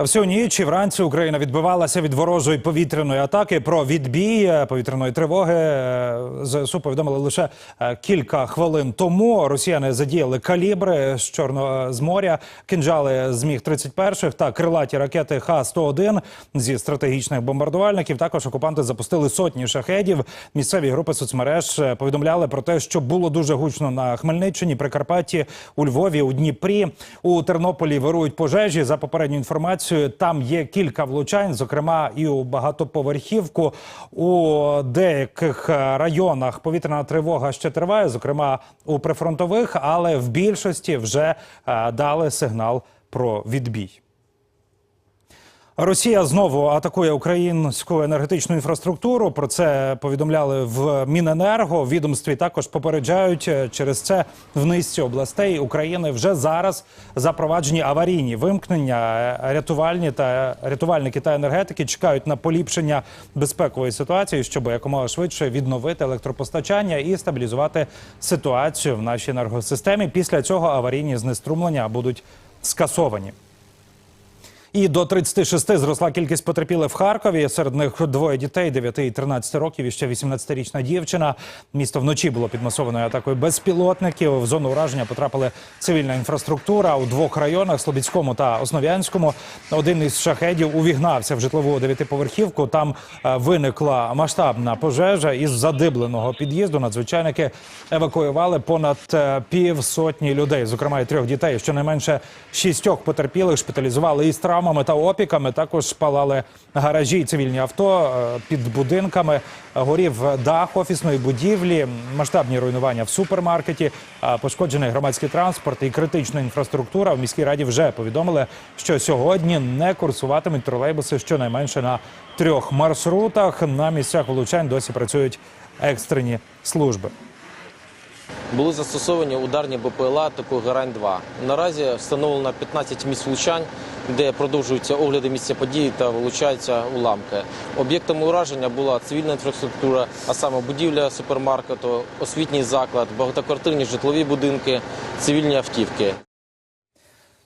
Всю ніч і вранці Україна відбивалася від ворожої повітряної атаки. Про відбій е, повітряної тривоги е, ЗСУ повідомили лише е, кілька хвилин тому. Росіяни задіяли калібри з чорного з моря, кинджали з міг 31 та крилаті ракети Х-101 зі стратегічних бомбардувальників. Також окупанти запустили сотні шахедів. Місцеві групи соцмереж повідомляли про те, що було дуже гучно на Хмельниччині, Прикарпатті, у Львові, у Дніпрі, у Тернополі вирують пожежі. За попередньою інформацією, там є кілька влучань, зокрема і у багатоповерхівку. У деяких е, районах повітряна тривога ще триває, зокрема у прифронтових, але в більшості вже е, дали сигнал про відбій. Росія знову атакує українську енергетичну інфраструктуру. Про це повідомляли в Міненерго. Відомстві також попереджають е, через це в низці областей України вже зараз запроваджені аварійні вимкнення. Е, Рятувальні та рятувальники та енергетики чекають на поліпшення безпекової ситуації, щоб якомога швидше відновити електропостачання і стабілізувати ситуацію в нашій енергосистемі. Після цього аварійні знеструмлення будуть скасовані. І до 36 зросла кількість потерпілих в Харкові. Серед них двоє дітей 9 і 13 років. І ще 18-річна дівчина. Місто вночі було під масованою атакою безпілотників. В зону ураження потрапили цивільна інфраструктура у двох районах Слобідському та Основ'янському. Один із шахедів увігнався в житлову дев'ятиповерхівку. Там е, виникла масштабна пожежа із задибленого під'їзду. Надзвичайники евакуювали понад е, півсотні людей, зокрема і трьох дітей. Щонайменше шістьох потерпілих шпиталізували із травмами та опіками. Також палали гаражі і цивільні авто е, під будинками. Горів дах офісної будівлі, масштабні руйнування в супермаркеті, пошкоджений громадський транспорт і критична інфраструктура. В міській раді вже повідомили, що сьогодні не курсуватимуть тролейбуси щонайменше на трьох маршрутах. На місцях влучань досі працюють екстрені служби. Були застосовані ударні БПЛА типу Герань-2. Наразі встановлено 15 місць влучань, де продовжуються огляди місця події та вилучаються уламки. Об'єктами ураження була цивільна інфраструктура, а саме будівля супермаркету, освітній заклад, багатоквартирні житлові будинки, цивільні автівки.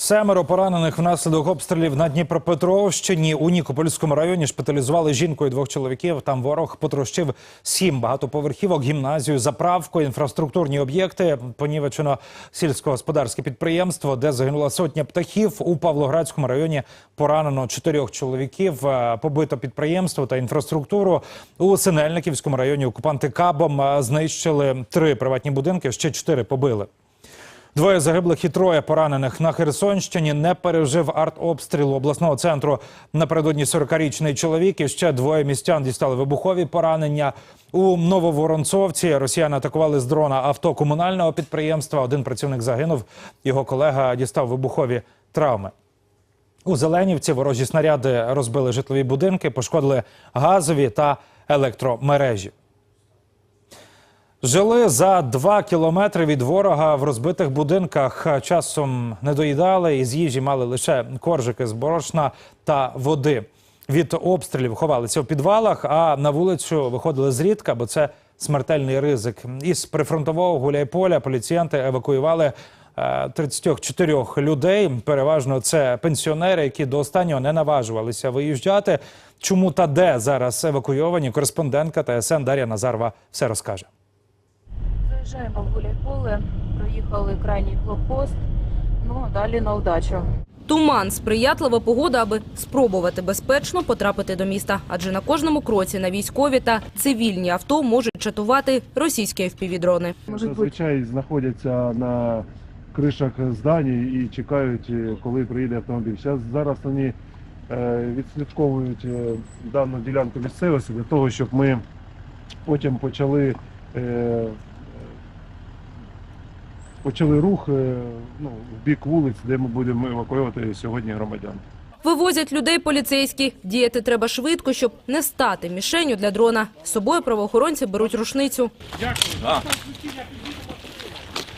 Семеро поранених внаслідок обстрілів на Дніпропетровщині у Нікопольському районі шпиталізували жінку і двох чоловіків. Там ворог потрощив сім багатоповерхівок, гімназію, заправку, інфраструктурні об'єкти. Понівечено сільськогосподарське підприємство, де загинула сотня птахів. У Павлоградському районі поранено чотирьох чоловіків. Е, Побито підприємство та інфраструктуру. У Синельниківському районі окупанти кабом е, знищили три приватні будинки, ще чотири побили. Двоє загиблих і троє поранених на Херсонщині не пережив артобстрілу обласного центру. Напередодні 40-річний чоловік і ще двоє містян дістали вибухові поранення. У Нововоронцовці росіяни атакували з дрона авто комунального підприємства. Один працівник загинув. Його колега дістав вибухові травми. У Зеленівці ворожі снаряди розбили житлові будинки, пошкодили газові та електромережі. Жили за два кілометри від ворога в розбитих будинках. Часом не доїдали і з їжі мали лише коржики з борошна та води. Від обстрілів ховалися в підвалах, а на вулицю виходили зрідка, бо це смертельний ризик. Із прифронтового гуляйполя поліціянти евакуювали е, 34 людей. Переважно це пенсіонери, які до останнього не наважувалися виїжджати. Чому та де зараз евакуйовані? Кореспондентка ТСН Дар'я Назарова все розкаже. Заїжджаємо в Гуляйполе, проїхали крайній блокпост, ну а далі на удачу. Туман, сприятлива погода, аби спробувати безпечно потрапити до міста. Адже на кожному кроці на військові та цивільні авто можуть чатувати російські FPV-дрони. Зазвичай знаходяться на кришах здані і чекають, коли приїде автомобіль. Зараз, зараз вони е, відслідковують е, дану ділянку місцевості для того, щоб ми потім почали, е, почали рух е, ну, в бік вулиць, де ми будемо евакуювати сьогодні громадян. Вивозять людей поліцейські. Діяти треба швидко, щоб не стати мішенью для дрона. З собою правоохоронці беруть рушницю. А.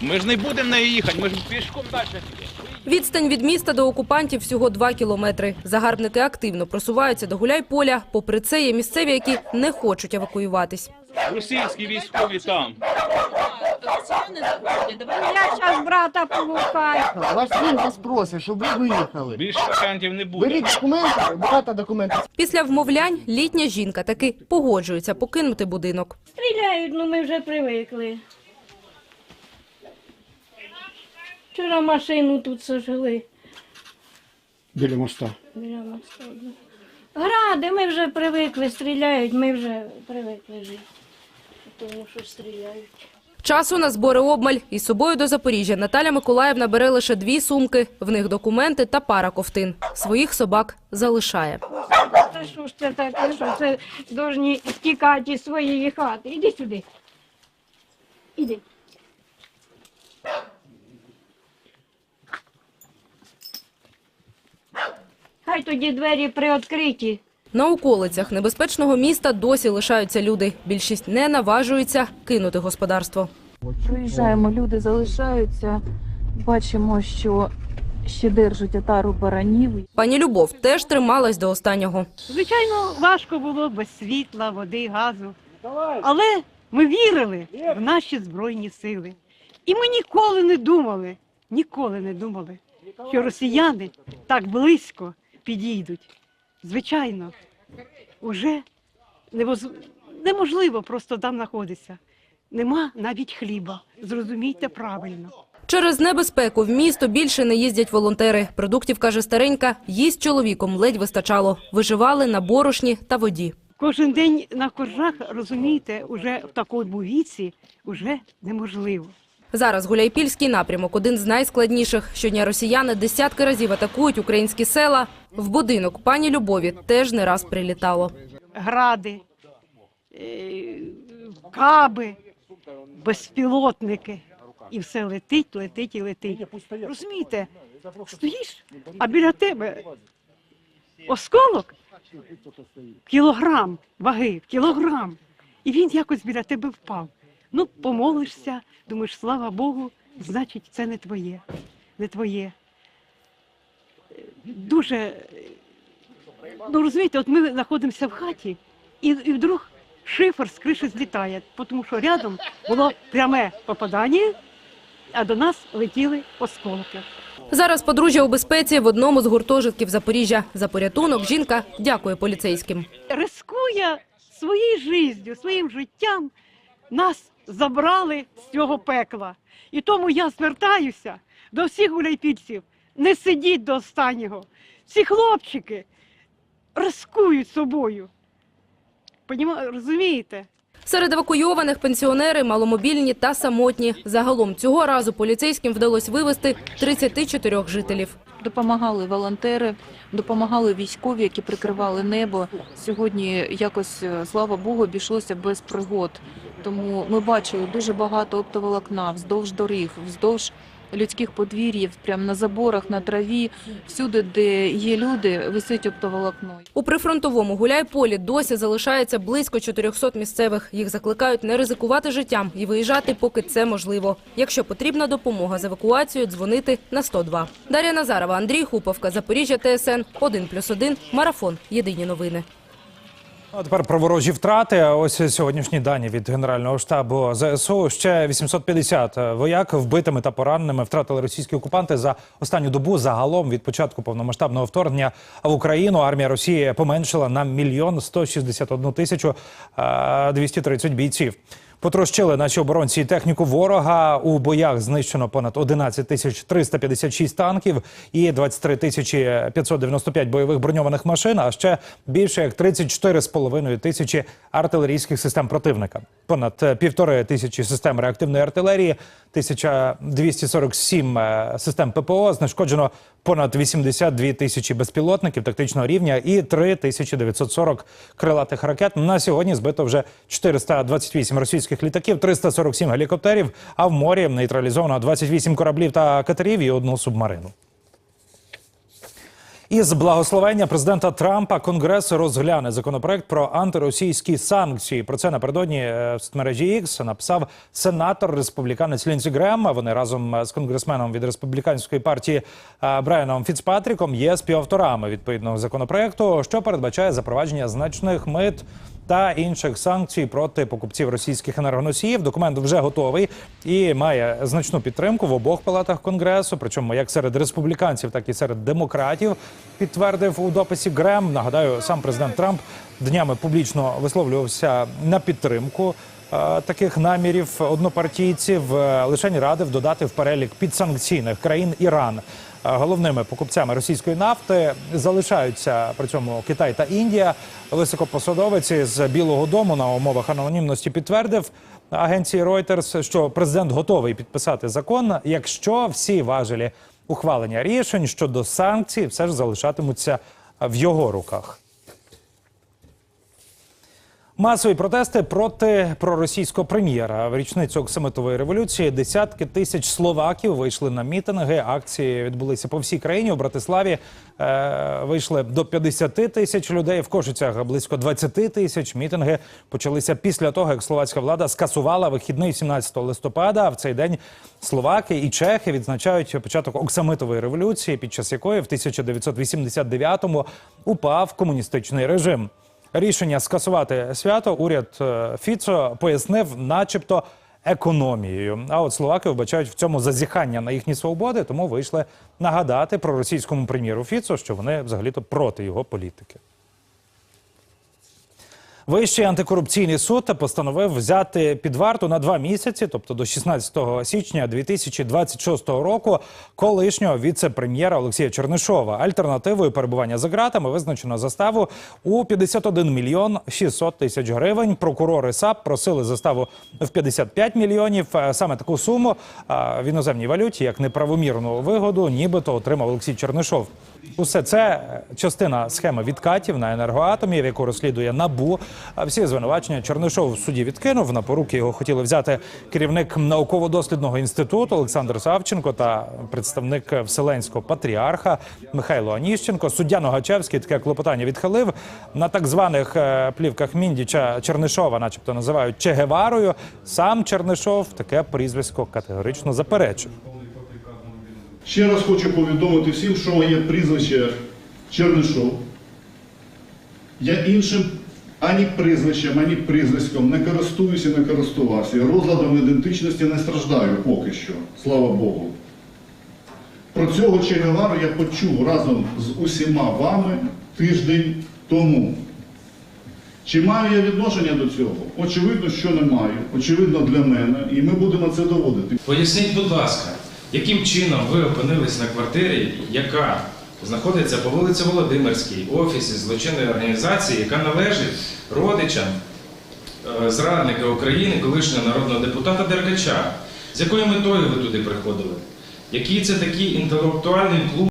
Ми ж не будемо нею їхати, ми ж пішком далі. Відстань від міста до окупантів всього два кілометри. Загарбники активно просуваються до гуляйполя. Попри це, є місцеві, які не хочуть евакуюватись. Російські військові там. Я зараз брата погукаю. Ваш син вас просить, щоб ви виїхали. Більше варіантів не буде. Беріть документи, брата документи. Після вмовлянь літня жінка таки погоджується покинути будинок. Стріляють, ну ми вже привикли. Вчора машину тут сожгли. Біля моста. Біля моста. Гради, ми вже привикли, стріляють, ми вже привикли жити. Тому що стріляють. Часу на збори обмаль із собою до Запоріжжя Наталя Миколаївна бере лише дві сумки, в них документи та пара ковтин. Своїх собак залишає. Та що ж це таке, що це повинні тікати із своєї хати. Іди сюди. Іди. Хай тоді двері приоткриті. На околицях небезпечного міста досі лишаються люди. Більшість не наважується кинути господарство. Приїжджаємо, люди залишаються. Бачимо, що ще держать отару баранів. Пані Любов теж трималась до останнього. Звичайно, важко було без світла, води, газу. Але ми вірили в наші збройні сили. І ми ніколи не думали, ніколи не думали, що росіяни так близько підійдуть. Звичайно, уже невоз- неможливо просто там знаходитися. Нема навіть хліба. Зрозумійте правильно. Через небезпеку в місто більше не їздять волонтери. Продуктів, каже старенька, їсть чоловіком ледь вистачало. Виживали на борошні та воді. Кожен день на коржах, розумієте, уже в такому віці вже неможливо. Зараз Гуляйпільський напрямок один з найскладніших. Щодня росіяни десятки разів атакують українські села. В будинок пані Любові теж не раз прилітало. гради, е, каби, безпілотники. І все летить, летить і летить. Розумієте, стоїш, а біля тебе осколок, кілограм ваги, кілограм. І він якось біля тебе впав. Ну, помолишся, думаєш, слава Богу, значить, це не твоє, не твоє. Дуже Ну розумієте, от ми знаходимося в хаті, і, і вдруг шифер з криші злітає, тому що рядом було пряме попадання, а до нас летіли осколки. Зараз подружжя у безпеці в одному з гуртожитків Запоріжжя. За порятунок жінка дякує поліцейським. Рискує своєю життю, своїм життям, нас забрали з цього пекла. І тому я звертаюся до всіх гуляйпільців, не сидіть до останнього. Ці хлопчики рискують собою. Розумієте? Серед евакуйованих пенсіонери маломобільні та самотні. Загалом цього разу поліцейським вдалося вивезти 34 жителів. Допомагали волонтери, допомагали військові, які прикривали небо. Сьогодні якось, е, слава Богу, обійшлося без пригод. Тому ми бачили дуже багато оптоволокна вздовж доріг, вздовж людських подвір'їв, прямо на заборах, на траві, всюди, де є люди, висить оптоволокно. У прифронтовому гуляйполі досі залишається близько 400 місцевих. Їх закликають не ризикувати життям і виїжджати, поки це можливо. Якщо потрібна допомога з евакуацією, дзвонити на 102. Дар'я Назарова, Андрій Хуповка, Запоріжжя, ТСН 1+,1, Марафон. Єдині новини. А тепер про ворожі втрати. Ось сьогоднішні дані від Генерального штабу ЗСУ. Ще 850 вояк вбитими та пораненими втратили російські окупанти за останню добу. Загалом від початку повномасштабного вторгнення в Україну армія Росії поменшила на мільйон 161 тисячу е, 230 бійців. Потрощили наші оборонці і техніку ворога. У боях знищено понад 11 тисяч 356 танків і 23 тисячі 595 бойових броньованих машин, а ще більше як 34,5 тисячі артилерійських систем противника. Понад е, півтори тисячі систем реактивної артилерії, 1247 е, систем ППО, знешкоджено понад 82 тисячі безпілотників тактичного рівня і 3940 крилатих ракет. На сьогодні збито вже 428 російських літаків, 347 гелікоптерів, а в морі нейтралізовано 28 кораблів та катерів і одну субмарину. Із благословення президента Трампа Конгрес розгляне законопроект про антиросійські санкції. Про це напередодні е, в мережі X написав сенатор республіканець Лінсі Грем. Вони разом е, з конгресменом від республіканської партії е, Брайаном Фіцпатріком є співавторами відповідного законопроекту, що передбачає запровадження значних мит та інших санкцій проти покупців російських енергоносіїв. Документ вже готовий і має значну підтримку в обох палатах конгресу. Причому як серед республіканців, так і серед демократів підтвердив у дописі Грем. Нагадаю, сам президент Трамп днями публічно висловлювався на підтримку таких намірів однопартійців. Е, Лишень радив додати в перелік підсанкційних країн Іран. Е, Головними покупцями російської нафти залишаються при цьому Китай та Індія. Високопосадовець з Білого Дому на умовах анонімності підтвердив агенції Reuters, що президент готовий підписати закон, якщо всі важелі ухвалення рішень щодо санкцій все ж залишатимуться в його руках. Масові протести проти проросійського прем'єра в річницю оксамитової революції. Десятки тисяч словаків вийшли на мітинги. Акції відбулися по всій країні. У Братиславі е, вийшли до 50 тисяч людей. В Кошицях близько 20 тисяч. Мітинги почалися після того, як словацька влада скасувала вихідний 17 листопада. А в цей день словаки і чехи відзначають початок оксамитової революції, під час якої в 1989-му упав комуністичний режим. Рішення скасувати свято уряд е, Фіцо пояснив, начебто, економією. А от словаки вбачають в цьому зазіхання на їхні свободи, тому вийшли нагадати про російському прем'єру Фіцо, що вони взагалі-то проти його політики. Вищий антикорупційний суд постановив взяти під варту на два місяці, тобто до 16 січня 2026 року, колишнього віце-прем'єра Олексія Чернишова. Альтернативою перебування за ґратами визначено заставу у 51 мільйон 600 тисяч гривень. Прокурори САП просили заставу в 55 мільйонів. Е, Саме таку суму в іноземній валюті, як неправомірну вигоду, нібито отримав Олексій Чернишов. Усе це частина схеми відкатів на енергоатомі, в яку розслідує набу. А всі звинувачення Чернишов в суді відкинув. На поруки його хотіли взяти керівник науково-дослідного інституту Олександр Савченко та представник Вселенського патріарха Михайло Аніщенко. Суддя Ногачевський таке клопотання відхилив. На так званих е, плівках Міндіча Чернишова, начебто, називають Чегеварою. Сам Чернишов таке прізвисько категорично заперечив. Ще раз хочу повідомити всім, що моє прізвище Чернишов. Я іншим ані прізвищем, ані прізвиськом не користуюся, не користувався. Розладом ідентичності не страждаю поки що, слава Богу. Про цього Че Гевару я почув разом з усіма вами тиждень тому. Чи маю я відношення до цього? Очевидно, що не маю. Очевидно для мене, і ми будемо це доводити. Поясніть, будь ласка, яким чином ви опинились на квартирі, яка знаходиться по вулиці Володимирській, офісі злочинної організації, яка належить родичам е, зрадника України, колишнього народного депутата Дергача. З якою метою ви туди приходили? Який це такий інтелектуальний клуб?